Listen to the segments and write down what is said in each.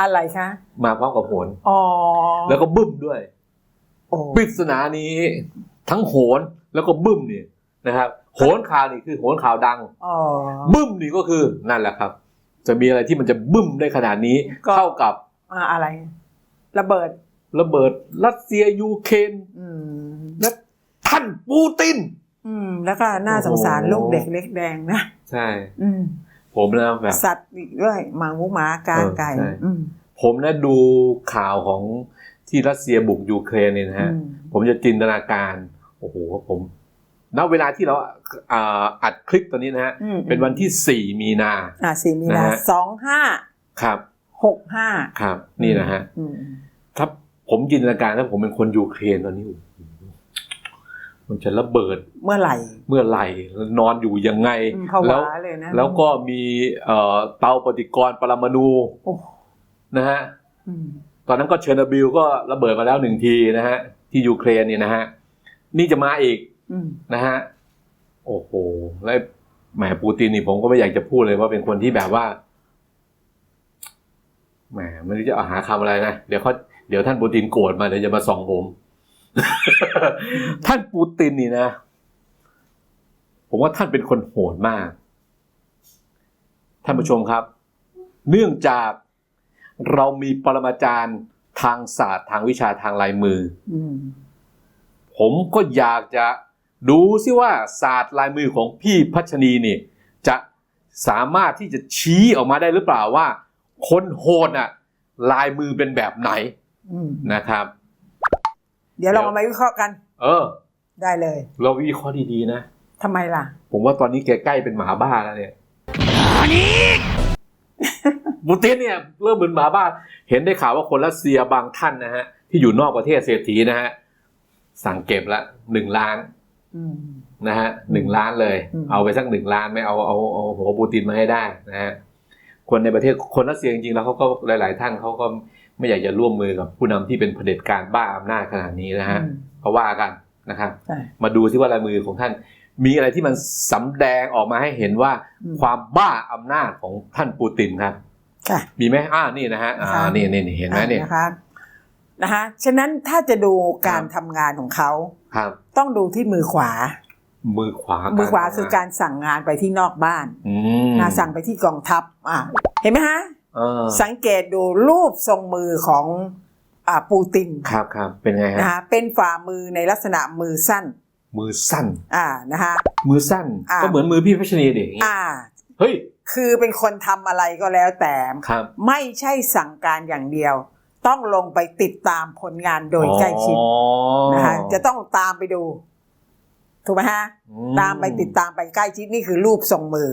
อะไรคะมาพร้อมกับโหนอ๋อแล้วก็บึ้มด้วยโอ้ปริศนานี้ทั้งโหนแล้วก็บึ้มนี่นะครับโหนข่าวนี่คือโหนข่าวดังอ๋อบึ้มนี่ก็คือนั่นแหละครับ จะมีอะไรที่มันจะบึ้มได้ขนาดนี้ก็เท่ากับอ่าอะไร ระเบิด ระเบิด รัสเซียยูเครนอืมและท่านปูติน อืม แล้วก็น่าสงสารโอ้โหลูกเด็กเล็กแดงนะ ใช่ อืม ผมนะแบบ สัตว์อีกด้วยหมาหมูหมากาเออไก่ใช่อืมผมนะดูข่าวของที่รัสเซียบุกยูเครนเนี่ยนะฮะอืมผมจะจินตนาการ โอ้โหผมณเวลาที่เราอ่าอัดคลิปตอนนี้นะฮะอืมเป็นวันที่ 4 มีนา อ่าสี่มีนานะฮะ สองห้าครับ หกห้าครับ นี่นะฮะ อืมถ้าผมจินตนาการถ้าผมเป็นคนยูเครนตอนนี้โอ้โห มันจะระเบิดเมื่อไหร่เมื่อไหร่นอนอยู่ยังไงอืมผแล้ววาเลยนะแล้วก็มีเอ่อเตาปฏิกรณ์ปรมาณูโอ้นะฮะอืมตอนนั้นก็เชอร์โนบิลก็ระเบิดมาแล้วหนึ่งทีนะฮะ ที่ยูเครนเนี่ยนะฮะ นี่จะมาอีกอืมนะฮะ โอ้โหแล้วแหมปูตินนี่ผมก็ไม่อยากจะพูดเลยว่าเป็นคนที่แบบว่าแหมไม่รู้จะเอาหาคำอะไรนะ เดี๋ยวเขาเดี๋ยวท่านปูตินโกรธมาเดี๋ยวจะมาส่องผม ท่านปูตินนี่นะ ผมว่าท่านเป็นคนโหดมาก ท่านผู้ชมครับ เนื่องจากเรามีปรมาจารย์ทางศาสตร์ทางวิชาทางลายมืออมผมก็อยากจะดูซิว่าศาสตร์ลายมือของพี่พัชนีนี่ จะสามารถที่จะชี้ออกมาได้หรือเปล่าว่า คนโหดน่ะ ลายมือเป็นแบบไหนนะครับ เดี๋ยวเรามาวิเคราะห์กัน เออ ได้เลย เราวิเคราะห์ดีๆนะทำไมล่ะ ผมว่าตอนนี้แกใกล้เป็นหมาบ้าแล้วเนี่ยบูตินเนี่ยเริ่มเป็นหมาบ้า เห็นได้ข่าวว่าคนรัสเซียบางท่านนะฮะ ที่อยู่นอกประเทศเศรษฐีนะฮะ สั่งเก็บละหนึ่งล้านอืมนะฮะหนึ่งล้านเลยอืมเอาไปสักหนึ่งล้านไม่เอาเอาเอาหัวปูตินมาให้ได้นะฮะคนในประเทศคนรัสเซียจริงๆแล้วเขาก็หลาย ๆ ท่านเขาก็ ไม่อยากจะร่วมมือกับผู้นำที่เป็นเผด็จการบ้าอำนาจขนาดนี้นะฮะอืมเขาว่ากันนะครับใช่มาดูซิว่าลายมือของท่าน มีอะไรที่มันสำแดงออกมาให้เห็นว่าอืมความบ้าอำนาจของท่านปูตินครับค่ะมีไหมอ่านี่นะฮะอ่าค่ะนี่นี่นี่เห็นไหมเนี่ยนะคะนะคะฉะนั้นถ้าจะดูการทำงานของเขาครับ ต้องดูที่มือขวา มือขวา มือขวาคือการสั่งงานไปที่นอกบ้านอืมนะสั่งไปที่กองทัพอ่าเห็นไหมฮะเออ สังเกตดูรูปทรงมือของอ่าปูตินครับครับเป็นไงฮะนะคะเป็นฝ่ามือในลักษณะมือสั้น มือสั้น อ่านะคะมือสั้นอ่าก็เหมือนมือพี่พัชนีเด็กอ่าเฮ้ยคือเป็นคนทำอะไรก็แล้วแต่ครับไม่ใช่สั่งการอย่างเดียว ต้องลงไปติดตามผลงานโดยใกล้ชิดอ๋อนะคะจะต้องตามไปดูถูกไหมฮะอืตามไปติดตามไปใกล้ชิดนี่คือรูปทรงมือ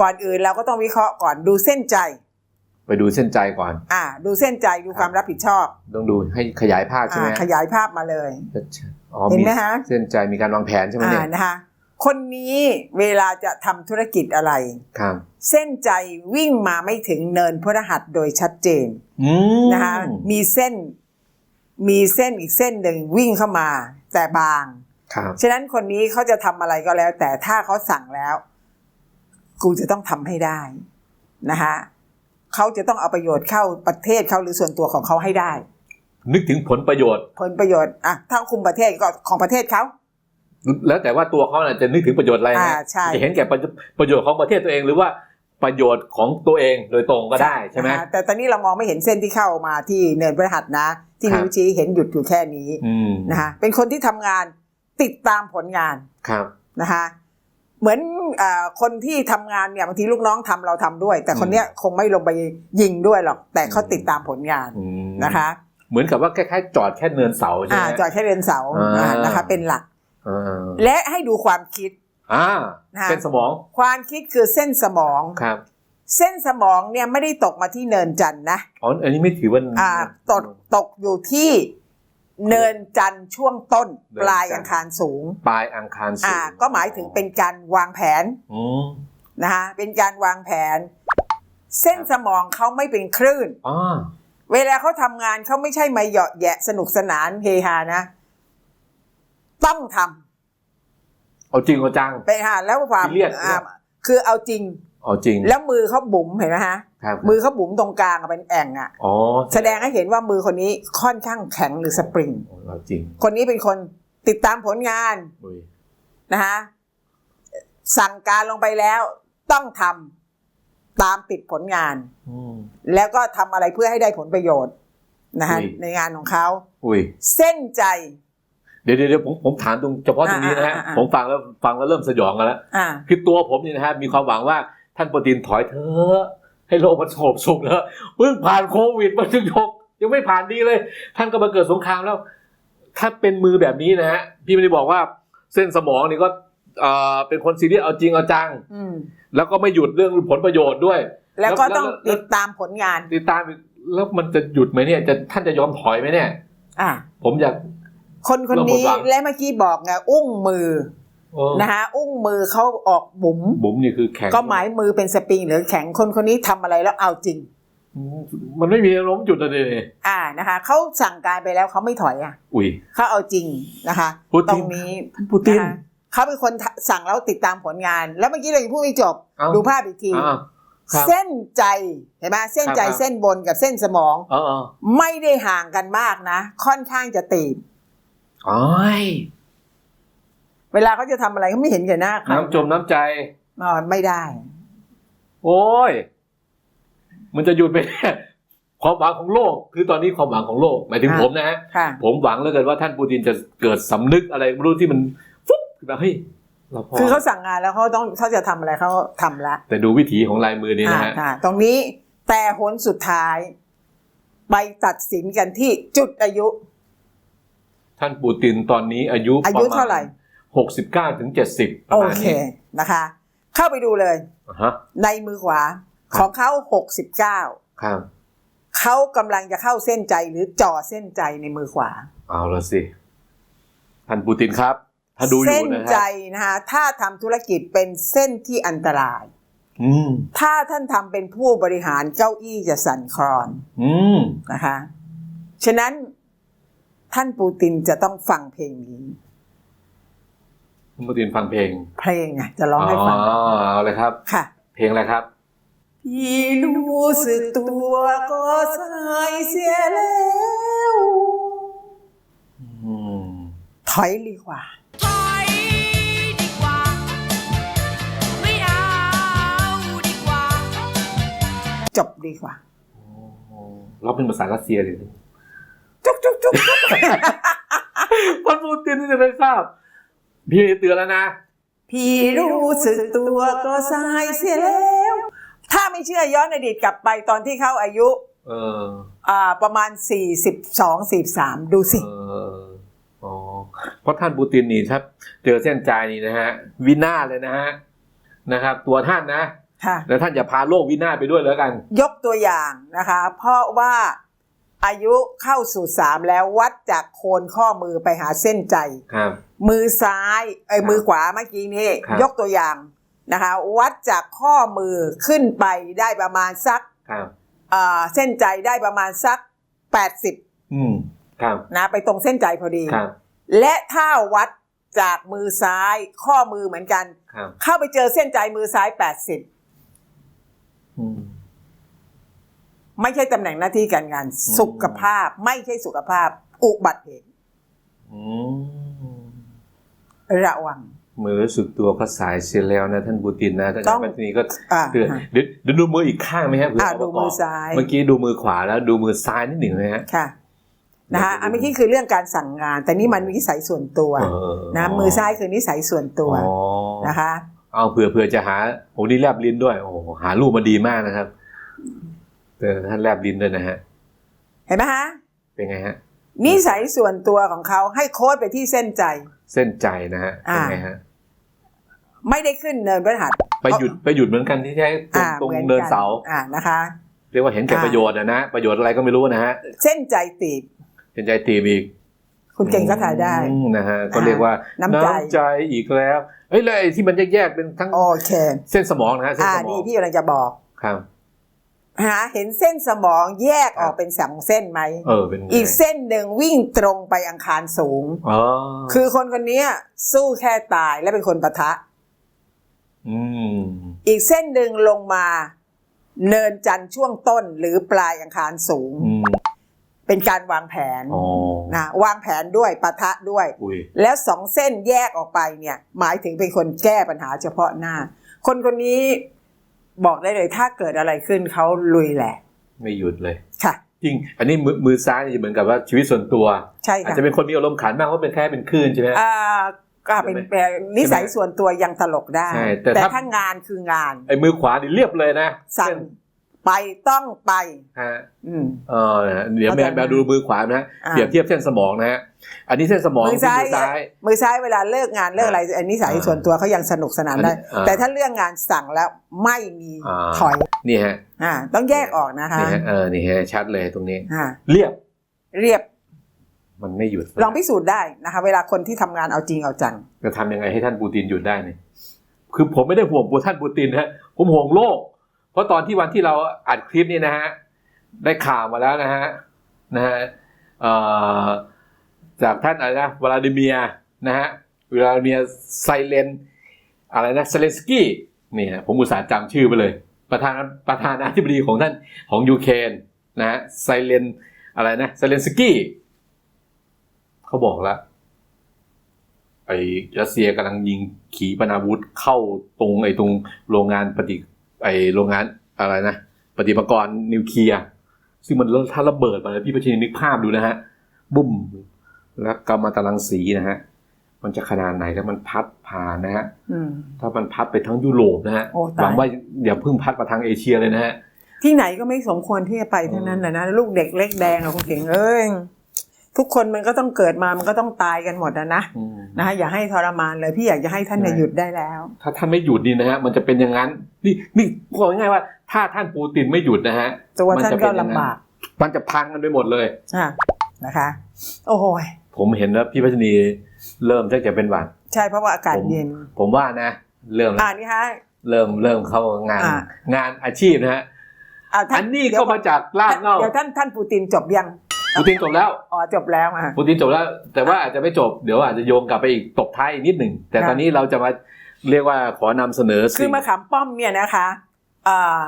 อืมไปดูเส้นใจก่อน อ่า ดูเส้นใจดูความรับผิดชอบ ต้องดูให้ขยายภาพใช่อ่าไหมขยายภาพมาเลยอ๋อเห็นไหมฮะเส้นใจมีการวางแผนใช่ไหมอ่าเนี่ยนะคะคนนี้เวลาจะทำธุรกิจอะไรครับเส้นใจวิ่งมาไม่ถึงเนินพฤหัสโดยชัดเจนอืมนะคะมีเส้นมีเส้นอีกเส้นหนึ่งวิ่งเข้ามา แต่บาง ครับ ฉะนั้นคนนี้เขาจะทำอะไรก็แล้ว แต่ถ้าเขาสั่งแล้ว กูจะต้องทำให้ได้นะคะเขาจะต้องเอาประโยชน์เข้าประเทศเขาหรือส่วนตัวของเขาให้ได้ นึกถึงผลประโยชน์ ผลประโยชน์อะถ้าคุมประเทศก็ของประเทศเขาแล้วแต่ว่าตัวเขาน่ะจะนึกถึงประโยชน์อะไรอ่านะใช่จะเห็นแก่ประประโยชน์ของประเทศตัวเองหรือว่าประโยชน์ของตัวเองโดยตรงก็ได้ใช่ไหมนะคะแต่ตอนนี้เรามองไม่เห็นเส้นที่เข้ามาที่เนินพฤหัสนะ ที่ครับนิ้วชี้เห็นหยุดอยู่แค่นี้อืมนะคะเป็นคนที่ทำงานติดตามผลงานครับนะคะ เหมือนอาคนที่ทำงานเนี่ยบางทีลูกน้องทำเราทำด้วย แต่คนเนี้ยคงไม่ลงไปยิงด้วยหรอก แต่เขาติดตามผลงานอืมนะคะ เหมือนกับว่าคล้ายๆจอดแค่เนินเสาใช่อ่าไหมจอดแค่เรียนเสาอ่าอ่านะคะ เป็นหลักอ่าและให้ดูความคิดอ่านะคะเส้นสมอง ความคิดคือเส้นสมองครับ เส้นสมองเนี่ยไม่ได้ตกมาที่เนินจันทร์นะอ๋ออันนี้ไม่ถือว่าอ่าตกตกอยู่ที่ เนินจันทร์ช่วงต้น เนินจันทร์ ปลายอังคารสูง ปลายอังคารสูงอ่าก็หมายถึงเป็นการวางแผนอืมนะคะเป็นการวางแผน เส้นสมองเขาไม่เป็นคลื่น อ่าเวลาเขาทำงานเขาไม่ใช่มาเหยาะแยะสนุกสนานเฮฮานะ ต้องทำเอาจริงเอาจังไปหาแล้วความซีเรียสอ่าคือเอาจริง เอาจริง แล้วมือเขาบุ๋มเห็นไหมฮะ ครับมือเขาบุ๋มตรงกลางอะเป็นแอ่งอะอ๋อแสดงให้เห็นว่ามือคนนี้ค่อนข้างแข็งหรือสปริงเอาจริง คนนี้เป็นคนติดตามผลงานอุ้ยนะคะสั่งการลงไปแล้วต้องทำตามติดผลงานอืมแล้วก็ทำอะไรเพื่อให้ได้ผลประโยชน์นะคะอุ้ยในงานของเขาอุ้ยเส้นใจเดี๋ยวเดี๋ยวเดี๋ยวผมผมถามตรงเฉพาะตรงนี้นะฮะอ่าอ่าอ่าผมฟังแล้วฟังแล้วเริ่มสยองกันแล้วอ่าคือตัวผมนี่นะฮะมีความหวังว่าท่านปูตินถอยเถอะ ให้โลกมันสงบสุขแล้วเพิ่งผ่านโควิดมาถึงยกยังไม่ผ่านดีเลย ท่านก็มาเกิดสงครามแล้ว ถ้าเป็นมือแบบนี้นะฮะพี่ไม่ได้บอกว่าเส้นสมองนี่ก็เอ่อเป็นคนซีเรียสเอาจริงเอาจังอืมแล้วก็ไม่หยุดเรื่องผลประโยชน์ด้วย แล้วก็ต้องแล้วติดตามผลงาน ติดตามอีกแล้วมันจะหยุดไหมเนี่ย จะท่านจะยอมถอยไหมเนี่ย อ่าผมอยากคนคนเริ่มหมดนี้หวังและเมื่อกี้บอกไงอุ้งมือเออ นะคะอุ้งมือเขาออกบุ๋มบุ๋มนี่คือแข็งก็หมายมือเป็นสปริงหรือแข็งคนคนนี้ทำอะไรแล้วเอาจริงอืมมันไม่มีอารมณ์จุดอะไรเลยอ่านะคะเขาสั่งการไปแล้วเขาไม่ถอยอะ อุ้ยเขาเอาจริงนะคะปูตติรนงนี้ท่านปูตินนะคะเขาเป็นคนสั่งแล้วติดตามผลงาน แล้วเมื่อกี้เรายังพูดไม่จบเอ้าดูภาพอีกทีอ่าครับเส้นใจเห็นไหมเส้นใจครับเส้นบนกับเส้นสมองเออเออไม่ได้ห่างกันมากนะ ค่อนข้างจะตีบอ๋อย เวลาเขาจะทำอะไรเขาไม่เห็นแก่หน้าใครน้ำจมน้ำใจอ๋อไม่ได้ โอ้ย มันจะหยุดไหมเนี่ยความหวังของโลก คือตอนนี้ความหวังของโลก หมายถึงอ่าผมนะฮะค่ะ ผมหวังเหลือเกินว่าท่านปูตินจะเกิดสำนึกอะไรไม่รู้ที่มันฟุ๊บขึ้นมาเฮ้ยเราพอคือเขาสั่งงานแล้วเขาต้องเขาจะทำอะไรเขาทำละแต่ดูวิถีของลายมือนี่นะฮะ อ่าตรงนี้แต่หนสุดท้าย ไปตัดสินกันที่จุดอายุ ท่านปูตินตอนนี้อายุอายุเท่าไหร่ หกสิบเก้าถึงเจ็ดสิบประโอมาณเคนี้นะคะ เข้าไปดูเลย อ่าฮะในมือขวาของเขาหกสิบเก้าครับเขากำลังจะเข้าเส้นใจหรือจ่อเส้นใจในมือขวา เอาละสิท่านปูตินครับ ถ้าดูอเส้ยู่นนะใจฮะนะคะถ้าทำธุรกิจเป็นเส้นที่อันตราย อืมถ้าท่านทำเป็นผู้บริหารเก้าอี้จะสั่นคลอนอืมท่านปูตินฟังเพลง เพลงอะจะร้องให้ฟังอ๋อเอาเลยครับ ค่ะ เพลงอะไรครับพี่รู้สึกตัวก็สายเสียแล้วอืมถอยดีกว่าถอยดีกว่าไม่เอาดีกว่าจบดีกว่าเราเป็นภาษารัสเซียเลยจุกจุกจุกท่านปูตินนี่จะได้ทราบ พี่เตือนแล้วนะ พี่รู้สึกตัวก็สายเสียแล้ว ถ้าไม่เชื่อย้อนอดีตกลับไปตอนที่เขาอายุเอออ่าประมาณ 42 43 ดูสิ เอออ๋อเพราะท่านปูตินนี่ครับ เจอเส้นใจนี่นะฮะ วินาศเลยนะฮะนะครับ ตัวท่านนะค่ะ แล้วท่านอย่าพาโลกวินาศไปด้วยแล้วกัน ยกตัวอย่างนะคะ เพราะว่า อายุเข้าสู่สามแล้ววัดจากโคนข้อมือไปหาเส้นใจ ครับ มือซ้ายเอ้ยครับมือขวาเมื่อกี้นี้ครับ ยกตัวอย่างนะคะ วัดจากข้อมือขึ้นไปได้ประมาณสักครับอ่าเส้นใจได้ประมาณสัก 80อืม ครับ นะไปตรงเส้นใจพอดี ครับ และถ้าวัดจากมือซ้ายข้อมือเหมือนกัน ครับ เข้าไปเจอเส้นใจมือซ้าย 80 อืม ไม่ใช่ตำแหน่งหน้าที่การงานอืมสุขภาพ ไม่ใช่สุขภาพ อุบัติเหตุอืมระวังมือรู้สึกตัวก็สายเสียแล้วนะท่านปูตินนะท่านต้องปัตตนีก็อ่าเตือนเดี๋ยวเดี๋ยวดูมืออีกข้างไหมครับเผื่อ่าเาดูประกบมือซ้ายเมื่อกี้ดูมือขวาแล้วดูมือซ้ายนิดหนึ่งนะฮะค่ะนะคะเดี๋ยวอันเมื่อกี้คือเรื่องการสั่งงาน แต่นี่มันนิสัยส่วนตัวเออนะมือซ้ายคือนิสัยส่วนตัวอ๋อนะคะ เอาเผื่อเผื่อจะหาโอ้นี่แลบลิ้นด้วยโอ้หารูปมาดีมากนะครับเออ ท่านแลบลิ้นด้วยนะฮะ เห็นไหมฮะ เป็นไงฮะ นิสัยส่วนตัวของเขาให้โค้ดไปที่เส้นใจ เส้นใจนะฮะอ่าเป็นไงฮะ ไม่ได้ขึ้นเนินพระหัสไปหยุดไปหยุดเหมือนกันที่ใช้ตรงอ่าตรงหมือกัเนินเสา อ่านะคะ เรียกว่าเห็นแก่อ่าประโยชน์นะนะ ประโยชน์อะไรก็ไม่รู้นะฮะ เส้นใจตีบเห็นใจตีบอีกคุณเก่งก็ถ่ายได้อืมนะฮะก็เรียกว่าน้ำใจใจอีกแล้วเอ้ยแล้วไอ้ที่มันแยกๆเป็นทั้งโอเค เส้นสมองนะฮะเส้นอ่าสมอนี่งพี่กำลังจะบอกครับ หาเห็นเส้นสมองแยกครับออกเป็นสองเส้นไหมเออเป็นไงอีกเส้นหนึ่งวิ่งตรงไปอังคารสูง อ๋อคือคนคนนี้สู้แค่ตายและเป็นคนปะทะ อืมอีกเส้นหนึ่งลงมา เนินจันทร์ช่วงต้นหรือปลายอังคารสูง อืมเป็นการวางแผนอ๋อนะวางแผนด้วยปะทะด้วย อุ้ยแล้วสองเส้นแยกออกไปเนี่ย หมายถึงเป็นคนแก้ปัญหาเฉพาะหน้า คนคนนี้ บอกได้เลยถ้าเกิดอะไรขึ้นเขาลุยแหละ ไม่หยุดเลยค่ะ จริง อันนี้มือมือซ้ายนี่เหมือนกับว่าชีวิตส่วนตัว ใช่อาจค่ะจะเป็นคนมีอารมณ์ขันบ้างเพราะเป็นแค่เป็นคลื่นใช่ไหมอ่าก็เป็นใช่ไหมเป็นนิสัยส่วนตัวยังตลกได้ใช่แต่แต่ถ้าถ้างานคืองานไอ้มือขวานี่เรียบเลยนะสั่ง ไปต้องไปฮะอืมเออนะเดี๋ยวเข้าแมใจวไหมแมวดูมือขวานะฮะอ่าเปรียบเทียบเส้นสมองนะฮะอันนี้เส้นสมองมือซ้ายมือซ้ายมือซ้ายเวลาเลิกงานเลิกอะไร อันนี้สายอ่าส่วนตัวเขายังสนุกสนานได้อันนี้อ่าแต่ถ้าเรื่องงานสั่งแล้วไม่มีอ่าถอยนี่ฮะอ่าต้องแยกออกนะคะนี่ฮะเออนี่ฮะชัดเลยตรงนี้อ่าเรียบเรียบ มันไม่หยุดลองพิสูจน์ได้นะคะ เวลาคนที่ทำงานเอาจริงเอาจังจะทำยังไงให้ท่านปูตินหยุดได้เนี่ยคือผมไม่ได้ห่วงปูท่านปูตินนะฮะผมห่วงโลก เพราะตอนที่วันที่เราอัดคลิปนี้นะฮะได้ข่าวมาแล้วนะฮะนะฮะจากท่านอะไรนะวลาดิเมียร์นะฮะวลาดิเมียร์ไซเลนอะไรนะเซเลนสกี้นี่ฮะผมอุตส่าห์จำชื่อไปเลย ประธานประธานาธิบดีของท่านของยูเครนนะฮะไซเลนอะไรนะเซเลนสกี้เขาบอกแล้วไอ้รัสเซียกำลังยิงขีปนาวุธเข้าตรงไอ้ตรงโรงงานปฏิ ไอ้โรงงานอะไรนะปฏิมากรณ์นิวเคลียร์ซึ่งมันถ้าระเบิดมาพี่ประชินนึกภาพดูนะฮะ บุ้ม แล้วกำมะตรังสีนะฮะ มันจะขนาดไหนแล้วมันพัดผ่านนะฮะอืมถ้ามันพัดไปทั้งยุโรปนะฮะโอ้ตายหวังว่าอย่าเพิ่งพัดมาทางเอเชียเลยนะฮะที่ไหนก็ไม่สมควรที่จะไปทั้งนั้นแหละนะลูกเด็กเล็กแดงอะคุณเก่งเอ้ย ทุกคนมันก็ต้องเกิดมามันก็ต้องตายกันหมดนะนะอืมนะคะอย่าให้ทรมานเลยพี่อยากจะให้ท่านเนี่ยใช่หยุดได้แล้ว ถ้าท่านไม่หยุดนี่นะฮะมันจะเป็นอย่างนั้น นี่นี่บอกง่ายๆว่า ถ้าท่านปูตินไม่หยุดนะฮะตัวมัท่านจะก็เป็นอย่ลำงนั้นบาก มันจะพังกันไปหมดเลยอะนะคะ โอ้โหยผมเห็นแล้วพี่พัชนีเริ่มจะจะเป็นหวัดใช่เพราะว่าอากาศผมเย็น ผมว่านะ เริ่มอ่านี่ฮะเริ่มเริ่มเข้างานอ่างานอาชีพนะฮะอ่าท่าอันนี้เดี๋ยก็วมาจากลาดเหง้าเดี๋ยวท่านท่านปูตินจบยัง ปูตินจบแล้วอ๋อจบแล้วอะปูตินจบแล้ว แต่ว่าอาจจะไม่จบเดี๋ยวอาจจะโยงกลับไปอีกตบท้ายอีกนิดหนึ่งแต่ค่ะตอนนี้เราจะมาเรียกว่าขอนำเสนอคืสิ่องมะขามป้อมเนี่ยนะคะเอ่อ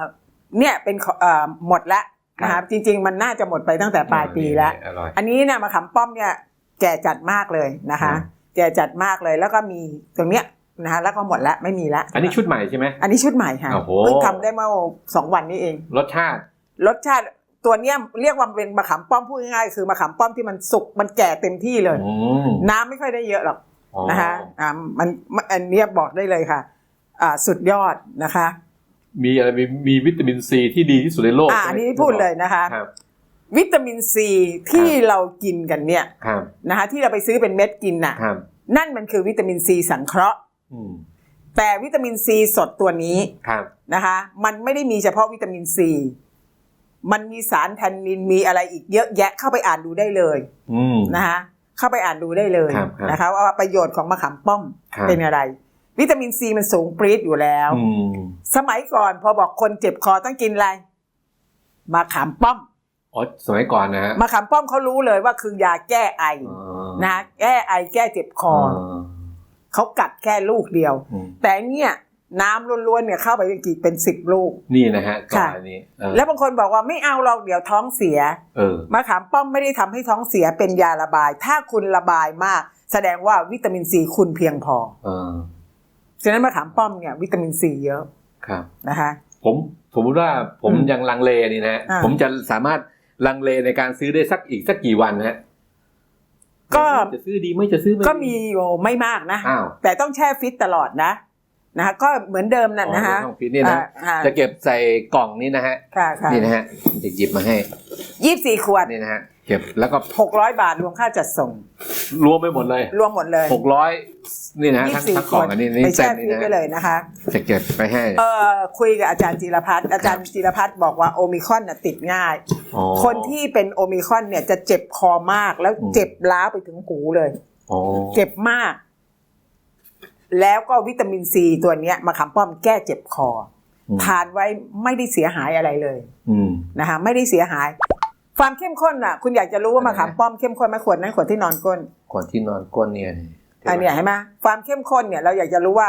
เนี่ยเป็นขอเอ่อหมดแล้วนะครัคะบจริง ๆ มันน่าจะหมดไปตั้งแต่ปลายปีแล้วอร่อยอันนี้เนี่ยมะขามป้อมเนี่ยแก่จัดมากเลยนะคะครับแก่จัดมากเลยแล้วก็มีตรงเนี้ยนะคะแล้วก็หมดแล้วไม่มีแล้วอันนี้ชุดใหม่ใช่ไหมอันนี้ชุดใหม่ค่ะโอ้โหเพิ่งทำได้เมื่อสองวันนี้เอง รสชาติรสชาติ ตัวเนี้ยเรียกว่าเป็นมะขามป้อมพูดง่ายๆคือมะขามป้อมที่มันสุกมันแก่เต็มที่เลยอืมน้ำไม่ค่อยได้เยอะหรอกอ๋อนะคะอ่ามันมันอันเนี้ยบอกได้เลยค่ะ อ่าสุดยอดนะคะ มีอะไรมีมีวิตามินซีที่ดีที่สุดในโลกอ่าใช่อันไหมนี้พูดเลยนะคะครับวิตามินซีที่เรากินกันเนี่ยครับนะคะที่เราไปซื้อเป็นเม็ดกินน่ะครับนั่นมันคือวิตามินซีสังเคราะห์อืมแต่วิตามินซีสดตัวนี้ครับนะคะ มันไม่ได้มีเฉพาะวิตามินซี มันมีสารแทนนินมีอะไรอีกเยอะแยะเข้าไปอ่านดูได้เลยอืมนะคะเข้าไปอ่านดูได้เลยครับครับนะคะว่าประโยชน์ของมะขามป้อมครับเป็นอะไร วิตามินซีมันสูงปรี๊ดอยู่แล้วอืมสมัยก่อนพอบอกคนเจ็บคอต้องกินอะไรมะขามป้อมอ๋อสมัยก่อนนะฮะมะขามป้อมเขารู้เลยว่าคือยาแก้ไออ๋อนะแก้ไอแก้เจ็บคออเขากัดแค่ลูกเดียวอืมแต่เนี่ย น้ำล้วนๆเนี่ยเข้าไปเป็นกี่เป็นสิบลูก นี่นะฮะก่อค่ะนอันนี้เออแล้วบางคนบอกว่าไม่เอาเราเดี๋ยวท้องเสียเออมะขามป้อมไม่ได้ทำให้ท้องเสียเป็นยาระบาย ถ้าคุณระบายมาก แสดงว่าวิตามินซีคุณเพียงพอเออฉะนั้นมะขามป้อมเนี่ยวิตามินซีเยอะครับนะคะผมสมมติว่าผมอืมยังลังเลนี่นะอ่าผมจะสามารถลังเลในการซื้อได้สักอีกสักกี่วันฮะก็จะซื้อดีไหม่จะซื้อไหก็มีอยู่ไม่มากนะอ้าวแต่ต้องแช่ฟิตตลอดนะ นะคะก็เหมือนเดิมนั่นนะฮะอ๋อต้องฟิตนี่นะอ่าอ่าจะเก็บใส่กล่องนี้นะฮะค่ะค่ะนี่นะฮะจะหยิบมาให้ยี่สิบสี่ขวดนี่นะฮะเก็บแล้วก็หกร้อยบาทรวมค่าจัดส่ง รวมไปหมดเลย รวมหมดเลยหกร้อยนี่นะฮะยี่ทั้งสิบสี่ทั้งขกล่อวงดอันนี้นี่ไปเซ็แช่นฟินี่ตนะไปเลยนะคะจะเก็บไปให้เอ่อคุยกับอาจารย์จิรพัฒน์อาจารย์จิรพัฒน์บอกว่าโอมิครอนน่ะติดง่ายอ๋อคนที่เป็นโอมิครอนเนี่ยจะเจ็บคอมากแล้วอืมเจ็บล้าวไปถึงหูเลยอ๋อเจ็บมาก แล้วก็วิตามินซีตัวเนี้ยมาขามป้อมแก้เจ็บคออมทานไว้ไม่ได้เสียหายอะไรเลยอืมนะคะไม่ได้เสียหาย ความเข้มข้นอะ คุณอยากจะรู้ว่าอะไรมะขามป้อมเข้มข้นไหมขวดนั้นขวดที่นอนก้นก่อนที่นอนก้นเนี่ยอันเนี้ยเห็นไหมความเข้มข้นเนี่ยเราอยากจะรู้ว่า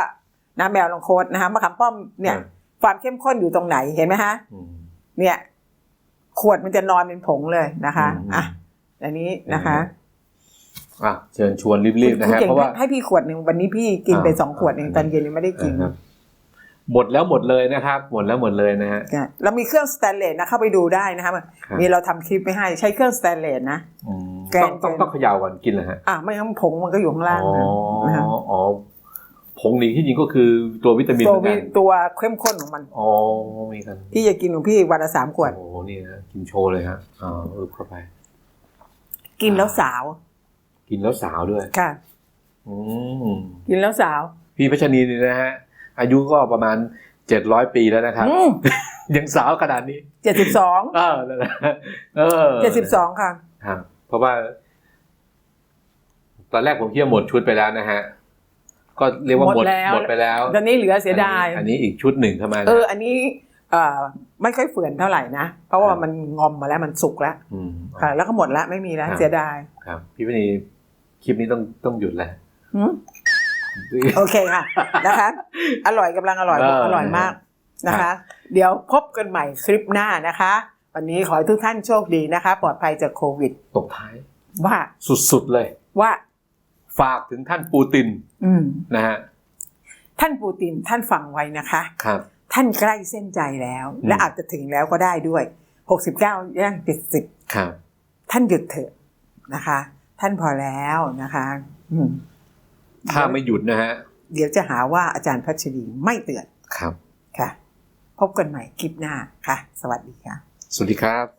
นะแมวลองโค้ดนะคะมะขามป้อมเนี่ย ความเข้มข้นอยู่ตรงไหนเห็นไหมฮะอืมเนี่ย ขวดมันจะนอนเป็นผงเลยนะคะอืมอะอันนี้นะคะ อะเชิญชวนรีบๆนะคุณฮะเก่งเพราะว่าให้พี่ขวดหนึ่งวันนี้พี่กินไปอ่าสองขวดเองอ่าตอนเย็นยังไม่ได้กินนะครับหมดแล้วหมดเลยนะครับ หมดแล้วหมดเลยนะฮะค่ะเรามีเครื่องสแตนเลสนะเข้าไปดูได้นะคะครับมีเราทำคลิปไปให้ใช้เครื่องสแตนเลสนะอืมแกงต้องต้องแกงต้องเขย่าก่อนกินเหรอฮะอะไม่งั้นผงมันก็อยู่ข้างล่างอ๋อนะคะอ๋อผงนี้ที่จริงก็คือตัววิตามินตัวเหมือนมีกันตัวเข้มข้นของมันอ๋อมีกันพี่จะกินของพี่วันละสามขวดโอ้โหนี่นะกินโชว์เลยฮะอ่าอึบเข้าไป กินแล้วสาว กินแล้วสาวด้วย ค่ะ อืมกินแล้วสาว พี่พัชนีนี่นะฮะ อายุก็ประมาณเจ็ดร้อยปีแล้วนะครับยังสาวขนาดนี้ เจ็ดสิบสองเออนั่นแหละเออเจ็ดสิบสองค่ะ ครับเพราะว่า ตอนแรกผมคิดว่าหมดชุดไปแล้วนะฮะ ก็เรียกว่าหมดหมดแล้ว หมดไปแล้วตอนนี้เหลือเสียดาย อันนี้อันนี้อีกชุดหนึ่งเข้ามานะ เออ อันนี้เอ่อไม่ค่อยเฝื่อนเท่าไหร่นะ เพราะว่ามันงอมมาแล้วมันสุกแล้ว ม ค่ะ แล้วก็หมดแล้วไม่มีแล้วครับ เสียดาย ครับพี่พัชนี คลิปนี้ต้องต้องหยุดแล้วหืมโอเคค่ะนะคะ อร่อยกำลังอร่อยเอออร่อยมากนะคะ เดี๋ยวพบกันใหม่คลิปหน้านะคะ วันนี้ขอให้ทุกท่านโชคดีนะคะ ปลอดภัยจากโควิดตบท้าย ว่าสุดๆเลย ว่า ฝากถึงท่านปูตินอืมนะฮะท่านปูตินท่านฟังไว้นะคะครับท่านใกล้เส้นใจแล้วอืมและอาจจะถึงแล้วก็ได้ด้วยหกสิบเก้าย่างเจ็ดสิบครับท่านหยุดเถอะนะคะ ท่านพอแล้วนะคะอืมถ้าไม่หยุดนะฮะ เดี๋ยวจะหาว่าอาจารย์พัชรีไม่เตือนครับค่ะ พบกันใหม่คลิปหน้าค่ะ สวัสดีค่ะ สวัสดีครับ